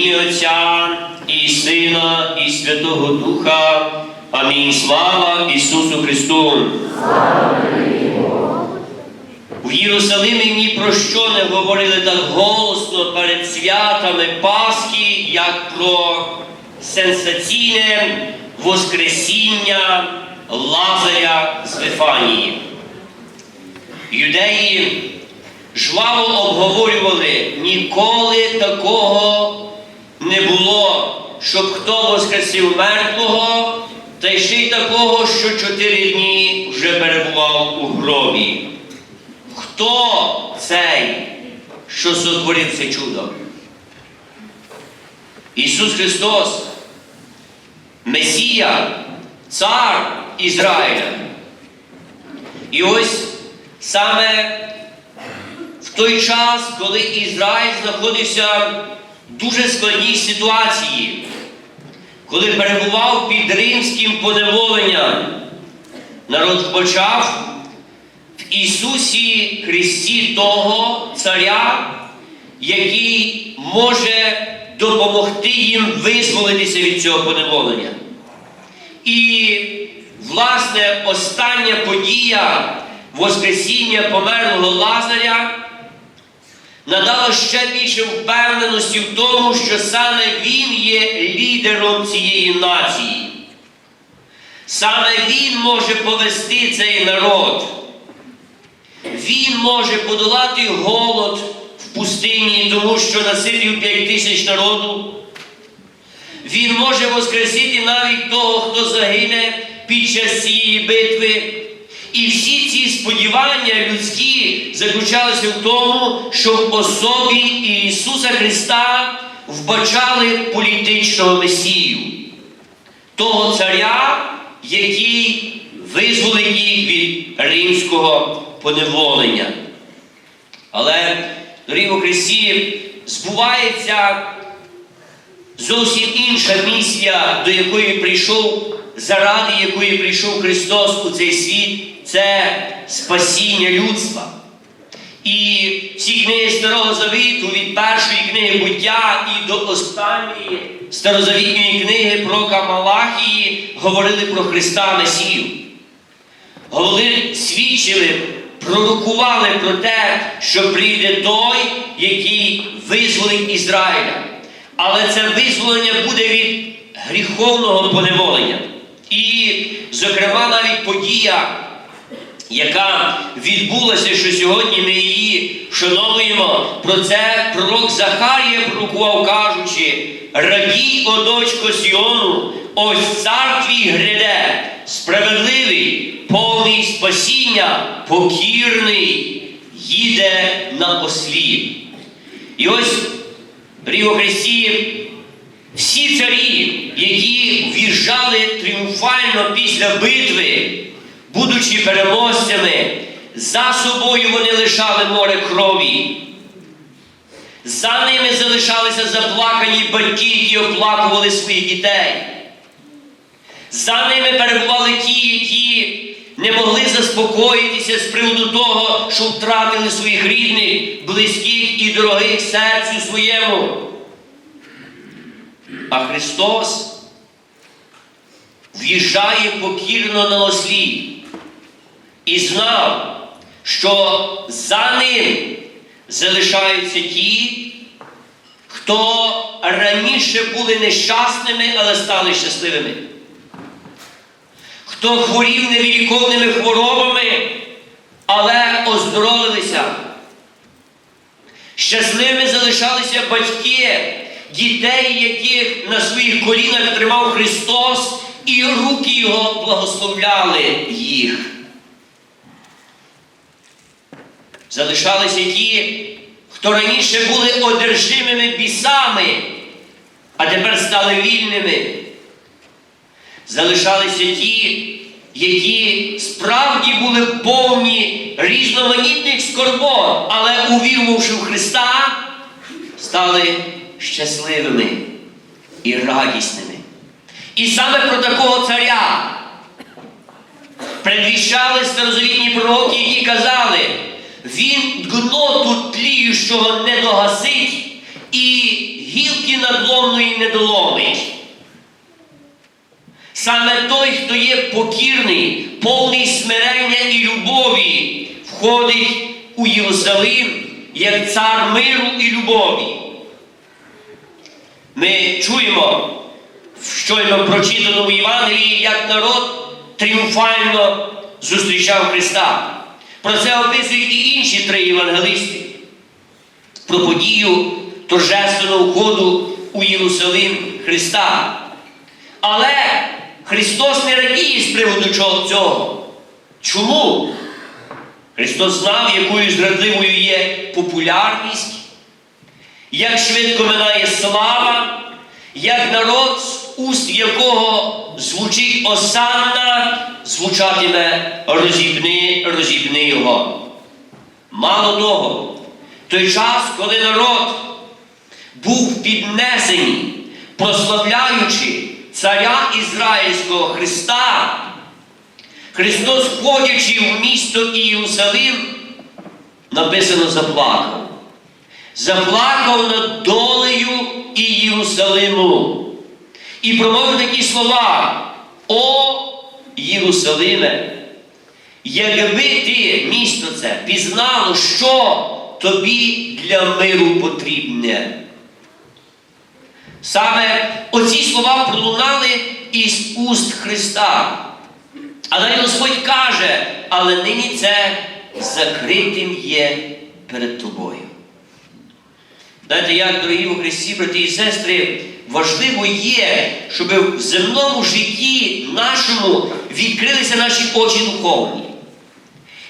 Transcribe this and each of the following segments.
ім'я Отця і Сина, і Святого Духа. Амінь. Слава Ісусу Христу! В Єрусалимі ні про що не говорили так голосно перед святами Пасхи, як про сенсаційне Воскресіння Лазаря з Вифанії. Юдеї жваво обговорювали, ніколи такого щоб хто воскресив мертвого, та ще й такого, що чотири дні вже перебував у гробі. Хто цей, що сотворив це чудо? Ісус Христос, Месія, Цар Ізраїля. І ось саме в той час, коли Ізраїль знаходився дуже складній ситуації, коли перебував під римським поневоленням, народ почав в Ісусі Христі того Царя, який може допомогти їм визволитися від цього поневолення. І, власне, остання подія Воскресіння померлого Лазаря надала ще більше впевненості в тому, що саме він є лідером цієї нації. Саме він може повести цей народ. Він може подолати голод в пустині, тому що наситив п'ять тисяч народу. Він може воскресити навіть того, хто загине під час цієї битви. І всі ці сподівання людські заключалися в тому, що в особі Ісуса Христа вбачали політичного Месію, того царя, який визволив їх від римського поневолення. Але, у Христі, збувається зовсім інша місія, до якої прийшов, заради якої прийшов Христос у цей світ, це спасіння людства. І всі книги Старого Завіту від першої книги буття і до останньої старозавітньої книги про Камалахії говорили про Христа Месію. Говорили, свідчили, пророкували про те, що прийде той, який визволить Ізраїля. Але це визволення буде від гріховного поневолення. І, зокрема, навіть подія, яка відбулася, що сьогодні ми її вшановуємо, про це пророк Захарія пророкував, кажучи: радій, о дочко Сіону, ось цар твій гряде, справедливий, повний спасіння, покірний, їде на ослі. І ось у Христі, всі царі, які в'їжджали тріумфально після битви, будучи переможцями, за собою вони лишали море крові. За ними залишалися заплакані батьки, які оплакували своїх дітей. За ними перебували ті, які не могли заспокоїтися з приводу того, що втратили своїх рідних, близьких і дорогих серцю своєму. А Христос в'їжджає покірно на ослі і знав, що за ним залишаються ті, хто раніше були нещасними, але стали щасливими хто хворів невіліковними хворобами, але оздоровилися. Щасливими залишалися батьки, дітей, яких на своїх колінах тримав Христос, і руки Його благословляли їх. Залишалися ті, хто раніше були одержимими бісами, а тепер стали вільними залишалися ті, які справді були повні різноманітних скорбот, але, увірувавши в Христа, стали щасливими і радісними. І саме про такого царя предвіщали старозавітні пророки, які казали, він гноту тліючого не догасить і гілки надломної не доломить. Саме той, хто є покірний, повний смирення і любові, входить у Єрусалим як цар миру і любові. Ми чуємо в щойно прочитаному Євангелії, як народ тріумфально зустрічав Христа. Про це описують і інші три євангелисти. Про подію торжественного входу у Єрусалим Христа. Але Христос не радіє з приводу цього. Чому? Христос знав, якою зрадливою є популярність, як швидко минає слава, як народ, уст якого звучить осанна, звучатиме розібни, розібни його. Мало того, той час, коли народ був піднесений, прославляючи царя Ізраїльського Христа, Христос, входячи в місто Ієрусалим, написано заплакав. Заплакав над долею Ієрусалиму. І промовив такі слова: О Єрусалиме, якби ти, місто це, пізнало, що тобі для миру потрібне. Саме оці слова пролунали із уст Христа. А далі Господь каже, але нині це закритим є перед тобою. Знаєте, як, дорогі у Христі, брати і сестри, важливо є, щоб в земному житті нашому відкрилися наші очі духовні.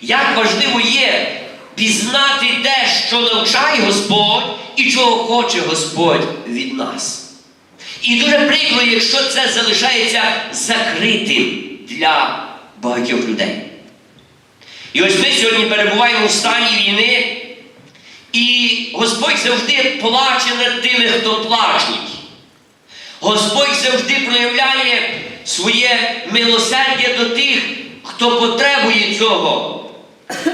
Як важливо є пізнати те, що навчає Господь і чого хоче Господь від нас. І дуже прикро, якщо це залишається закритим для багатьох людей. І ось ми сьогодні перебуваємо в стані війни, і Господь завжди плаче над тими, хто плачуть. Господь завжди проявляє своє милосердя до тих, хто потребує цього.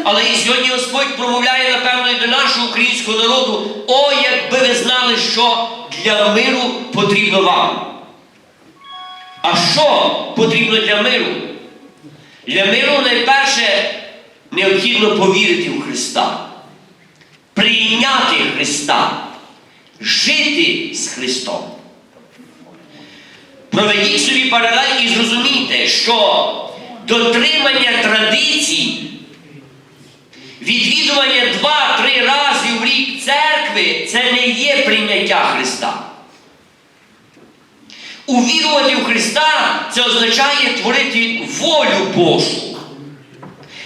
Але і сьогодні Господь промовляє, напевно, і до нашого українського народу, о, якби ви знали, що для миру потрібно вам. А що потрібно для миру? Для миру найперше необхідно повірити в Христа, прийняти Христа, жити з Христом. Проведіть собі паралель і зрозумійте, що дотримання традицій, відвідування два-три рази в рік церкви це не є прийняття Христа. Увірувати в Христа це означає творити волю Божу.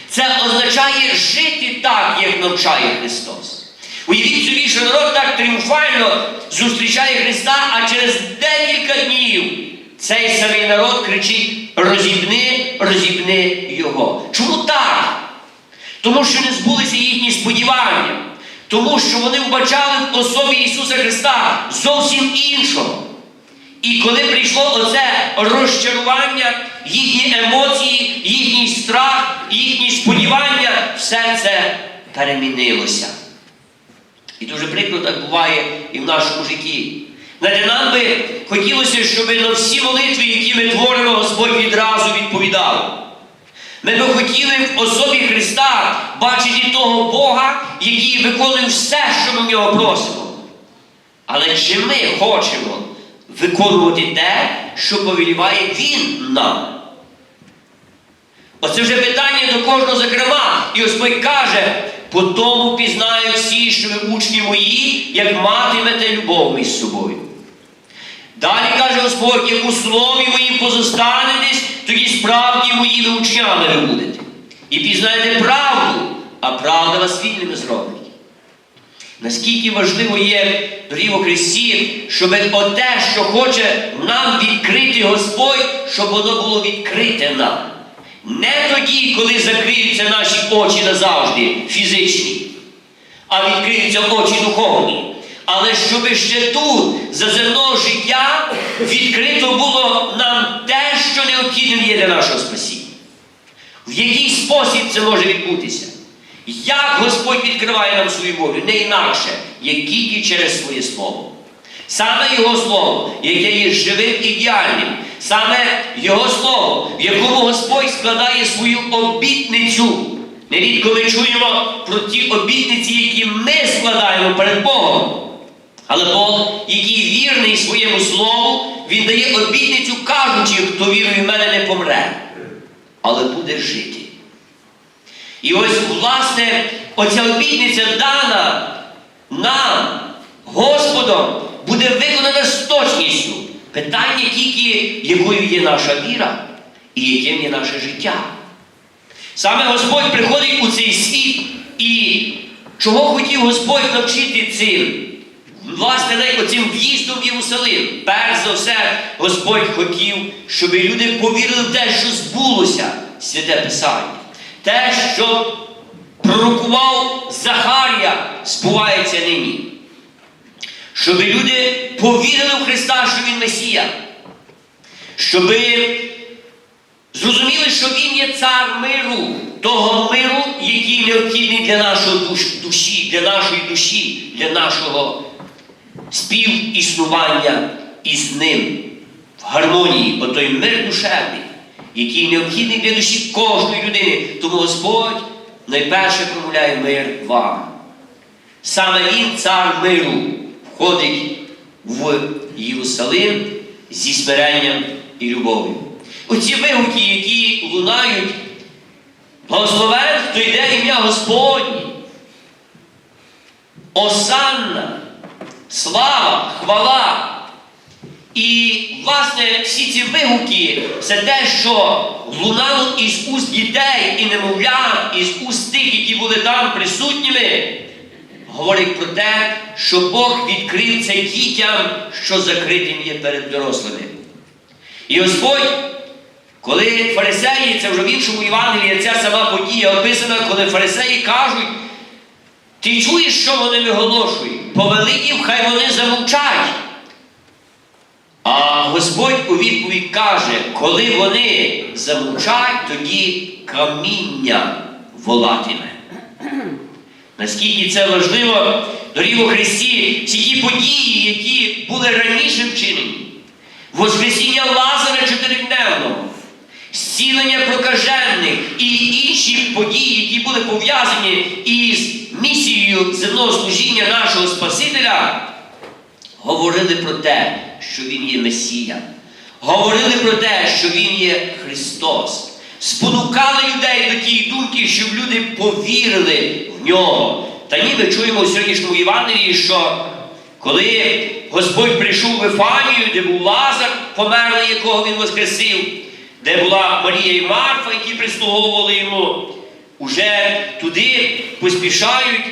Це означає жити так, як навчає Христос. Уявіть собі, що народ так тріумфально зустрічає Христа, а через декілька днів цей самий народ кричить: розібни, розібни Його. Чому так? Тому що не збулися їхні сподівання, тому що вони вбачали в особі Ісуса Христа зовсім іншого. І коли прийшло оце розчарування, їхні емоції, їхній страх, їхні сподівання, все це перемінилося. І дуже прикро так буває і в нашому житті. Знаєте, нам би хотілося, щоб на всі молитви, які ми творимо, Господь відразу відповідав. Ми би хотіли в особі Христа бачити того Бога, який виконує все, що ми в нього просимо. Але чи ми хочемо виконувати те, що повеліває Він нам? Оце вже питання до кожного зокрема. І Господь каже, по тому пізнають всі, що ви учні мої, як матимете любов між собою. Далі каже Господь, як у слові моїм позостанетесь, тоді справді моїми учнями ви будете. І пізнаєте правду, а правда вас вільними зробить. Наскільки важливо є, дорогі у Христі, щоб оте, що хоче нам відкрити Господь, щоб воно було відкрите нам. Не тоді, коли закриються наші очі назавжди, фізичні, а відкриються очі духовні. Але щоб ще тут, за земного життя, відкрито було нам те, що необхідним є для нашого спасіння. В який спосіб це може відбутися? Як Господь відкриває нам свою волю? Не інакше, як тільки через своє слово. Саме Його Слово, яке є живим і діяльним, саме Його Слово, в якому Господь складає свою обітницю. Нерідко ми чуємо про ті обітниці, які ми складаємо перед Богом. Але Бог, який вірний своєму слову, Він дає обітницю, кажучи, хто вірує в мене, не помре, але буде жити. І ось, власне, оця обітниця дана нам, Господом, буде виконана з точністю. Питання тільки, якою є наша віра і яким є наше життя. Саме Господь приходить у цей світ і чого хотів Господь навчити цим? Власне, оцим в'їздом в Єрусалим. Перш за все, Господь хотів, щоб люди повірили в те, що збулося святе Писання. Те, що пророкував Захарія, збувається нині. Щоб люди повірили в Христа, що Він Месія. Щоби Зрозуміли, що він є цар миру, того миру, який необхідний для нашої душі, для нашої душі, для нашого співіснування із ним в гармонії, отой мир душевний, який необхідний для душі кожної людини. Тому Господь найперше промовляє мир вам. Саме він, цар миру, входить в Єрусалим зі смиренням і любов'ю. Оці вигуки, які лунають, благословен, хто йде ім'я Господнє. Осанна, слава, хвала. І, власне, всі ці вигуки це те, що лунало із уст дітей і немовлят, із уст тих, які були там присутніми, говорить про те, що Бог відкрив це дітям, що закритим є перед дорослими. І Господь, коли фарисеї, це вже в іншому Євангелії, ця сама подія описана, коли фарисеї кажуть, ти чуєш, що вони виголошують? Повели їм, хай вони замовчать. А Господь у відповідь каже, коли вони замовчать, тоді каміння волатиме. Наскільки це важливо, дорогі у Христі, всі ті події, які були раніше вчинені, Воскресіння Лазаря чотиридневного, зцілення прокажених і інші події, які були пов'язані із місією земного служіння нашого Спасителя, говорили про те, що Він є Месія. Говорили про те, що Він є Христос. Спонукали людей до тієї думки, щоб люди повірили в нього. Та ні, ми чуємо у сьогоднішньому Євангелії, що коли Господь прийшов в Ефанію, де був Лазар, померлий, якого він воскресив, де була Марія і Марфа, які прислуговували йому, уже туди поспішають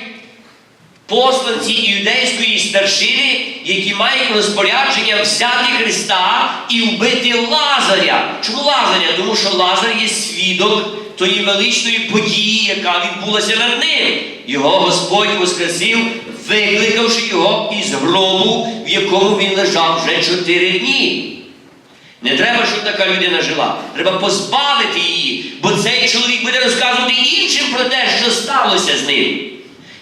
посланці іудейської старшини, які мають розпорядження взяти Христа і вбити Лазаря. Чому Лазаря? Тому що Лазар є свідок тої величної події, яка відбулася над ним. Його Господь воскресив, викликавши його із гробу, в якому він лежав вже чотири дні. Не треба, щоб така людина жила. Треба позбавити її, бо цей чоловік буде розказувати іншим про те, що сталося з ним.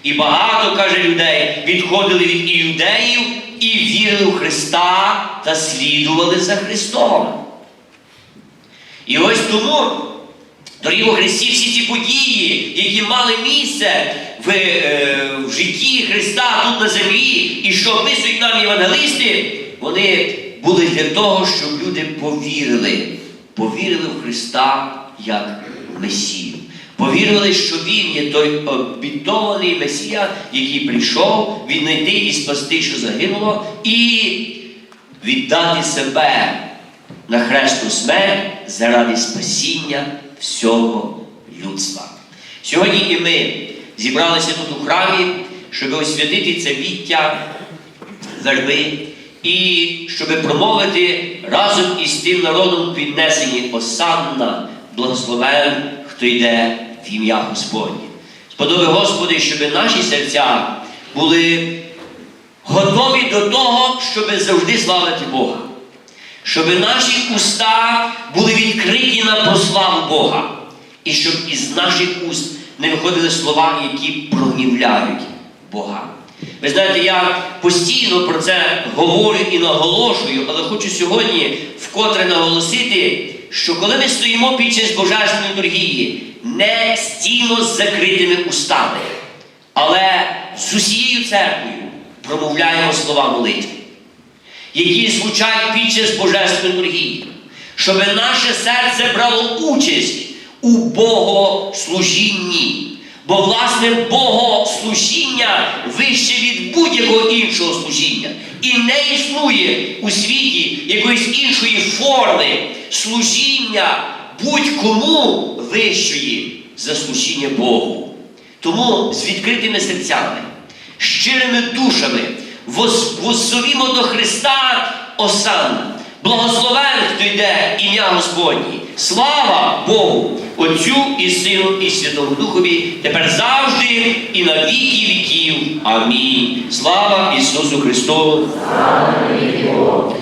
І багато, каже людей, відходили від іудеїв і вірили в Христа та слідували за Христом. І ось тому, дорогі у Христі, всі ці події, які мали місце в, е, в житті Христа тут на землі, і що описують нам євангелисти, вони були для того, щоб люди повірили, повірили в Христа як Месію. Повірили, що Він є той обітований Месія, який прийшов віднайти і спасти, що загинуло, і віддати себе на хресну смерть заради спасіння всього людства. Сьогодні і ми зібралися тут у храмі, щоб освятити це віття верби і щоб промовити разом із тим народом піднесені осанна, благословен, хто йде в ім'я Господнє. Сподоби, Господи, щоб наші серця були готові до того, щоб завжди славити Бога. Щоб наші уста були відкриті на прославу Бога. І щоб із наших уст не виходили слова, які прогнівляють Бога. Ви знаєте, я постійно про це говорю і наголошую, але хочу сьогодні вкотре наголосити, що коли ми стоїмо під час божественної торгії, не стійно з закритими устами, але з усією церквою промовляємо слова молитви, які звучать під час божественної торгії, щоб наше серце брало участь у богослужінні. Бо, власне, богослужіння вище від будь-якого іншого служіння. І не існує у світі якоїсь іншої форми служіння будь-кому вищої за служіння Богу. Тому з відкритими серцями, щирими душами воз- воззовімо до Христа Осанна. Благословен, хто йде ім'я Господнє. Слава Богу, Отцю і Сину, і Святому Духові, тепер завжди і на віки віків. Амінь. Слава Ісусу Христу! Слава Богу.